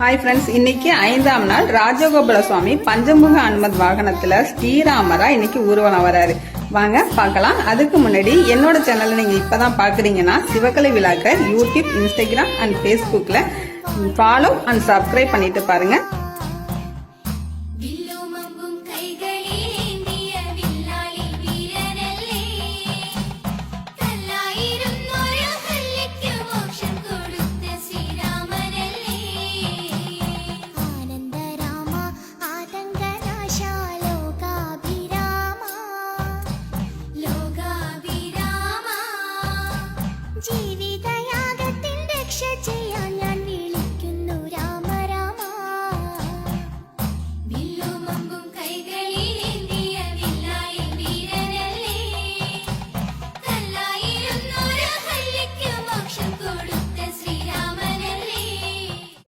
Hi friends இன்னைக்கு ஐந்தாம் நாள் ராஜகோபால சுவாமி பஞ்சமுக அனுமத் வாகனத்துல ஸ்ரீராமரா இன்னைக்கு ஊர்வலம் வராரு. வாங்க பார்க்கலாம். அதுக்கு முன்னாடி என்னோட சேனலை நீங்க இப்பதான் பாக்குறீங்கன்னா சிவகலை விழாக்கள் யூடியூப் இன்ஸ்டாகிராம் அண்ட் ஃபேஸ்புக்ல ஃபாலோ அண்ட் சப்ஸ்கிரைப் பண்ணிட்டு பாருங்க.